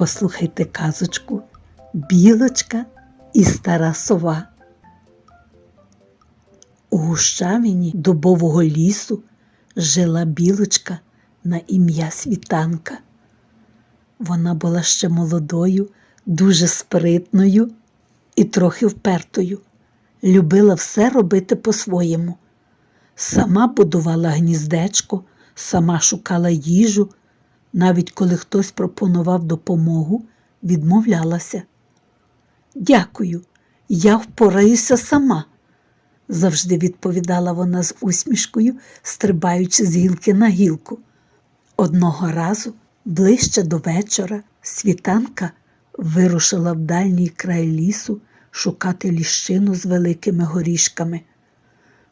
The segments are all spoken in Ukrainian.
Послухайте казочку Білочка і стара сова. У гущавині дубового лісу жила білочка на ім'я Світанка. Вона була ще молодою, дуже спритною і трохи впертою. Любила все робити по-своєму. Сама будувала гніздечко, сама шукала їжу, навіть коли хтось пропонував допомогу, відмовлялася. Дякую, я впораюся сама, завжди відповідала вона з усмішкою, стрибаючи з гілки на гілку. Одного разу, ближче до вечора, світанка вирушила в дальній край лісу шукати ліщину з великими горішками.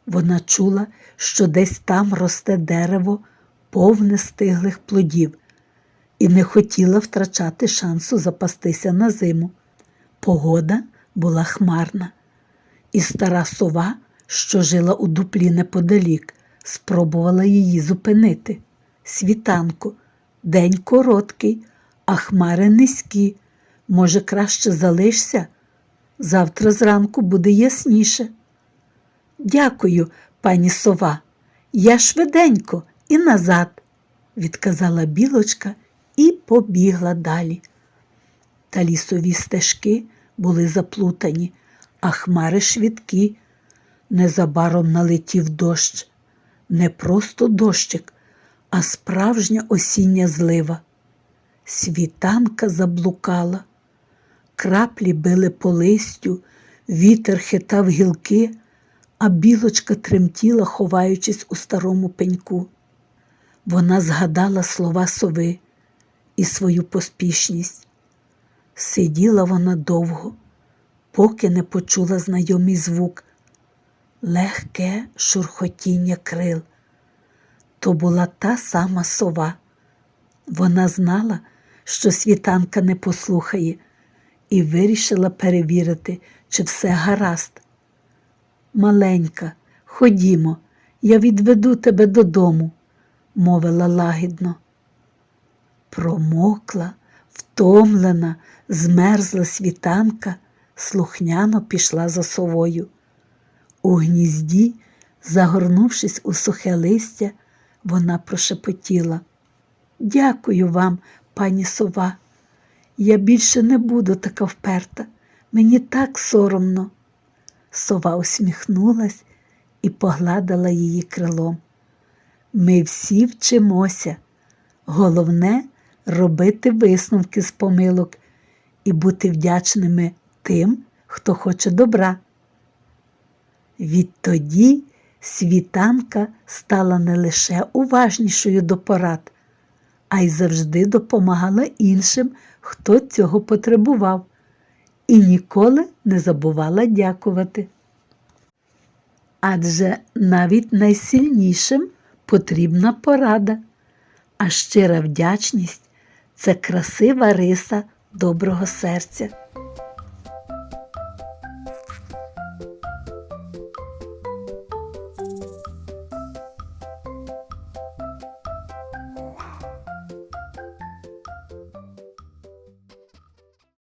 Вона чула, що десь там росте дерево, повне стиглих плодів, і не хотіла втрачати шансу запастися на зиму. Погода була хмарна, і стара сова, що жила у дуплі неподалік, спробувала її зупинити. Світанку, день короткий, а хмари низькі. Може, краще залишся? Завтра зранку буде ясніше. Дякую, пані сова. Я швиденько і назад, відказала білочка і побігла далі. Та лісові стежки були заплутані, а хмари швидкі. Незабаром налетів дощ. Не просто дощик, а справжня осіння злива. Світанка заблукала, краплі били по листю, вітер хитав гілки, а білочка тремтіла, ховаючись у старому пеньку. Вона згадала слова сови і свою поспішність. Сиділа вона довго, поки не почула знайомий звук, легке шурхотіння крил. То була та сама сова. Вона знала, що світанка не послухає, і вирішила перевірити, чи все гаразд. Маленька, ходімо, я відведу тебе додому, мовила лагідно. Промокла, втомлена, змерзла світанка, слухняно пішла за совою. У гнізді, загорнувшись у сухе листя, вона прошепотіла. Дякую вам, пані сова. Я більше не буду така вперта. Мені так соромно. Сова усміхнулась і погладила її крилом. Ми всі вчимося. Головне робити висновки з помилок і бути вдячними тим, хто хоче добра. Відтоді світанка стала не лише уважнішою до порад, а й завжди допомагала іншим, хто цього потребував, і ніколи не забувала дякувати. Адже навіть найсильнішим потрібна порада, а щира вдячність це красива риса доброго серця.